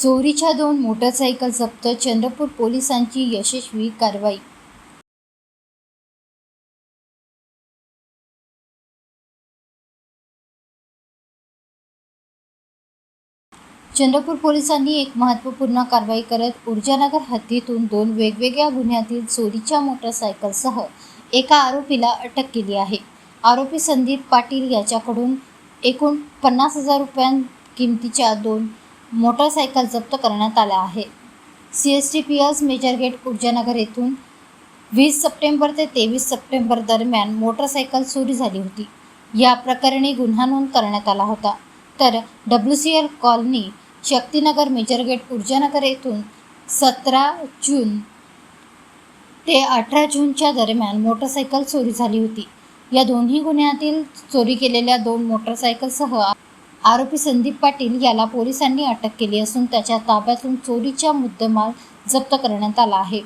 चोरीच्या दोन मोटरसायकल जप्त चंद्रपूर पोलिसांची यशस्वी कारवाई चंद्रपूर पोलिसांनी एक महत्त्वपूर्ण कारवाई करत ऊर्जानगर हद्दीतून दोन वेगवेगळ्या गुन्ह्यातील चोरीच्या मोटरसायकलसह एका आरोपीला अटक केली आहे. आरोपी संदीप पाटील याच्याकडून एकूण पन्नास हजार रुपयां किमतीच्या दोन मोटरसायकल जप्त करण्यात आल्या आहे. C S T P S major gate Urjanagar येथून वीस सप्टेंबर ते तेवीस सप्टेंबर दरम्यान मोटरसायकल चोरी झाली होती. या प्रकरणी गुन्हा नोंद करण्यात आला होता. तर W C L colony Shaktinagar major gate Urjanagar येथून सतरा जून ते अठरा जूनच्या दरम्यान मोटरसायकल चोरी झाली होती. या दोन्ही गुन्ह्यातील चोरी केलेल्या दोन मोटरसायकलसह आरोपी संदीप पाटील याला पोलिसांनी अटक केली असून त्याच्या ताब्यातून चोरीचा मुद्देमाल जप्त करण्यात आला आहे.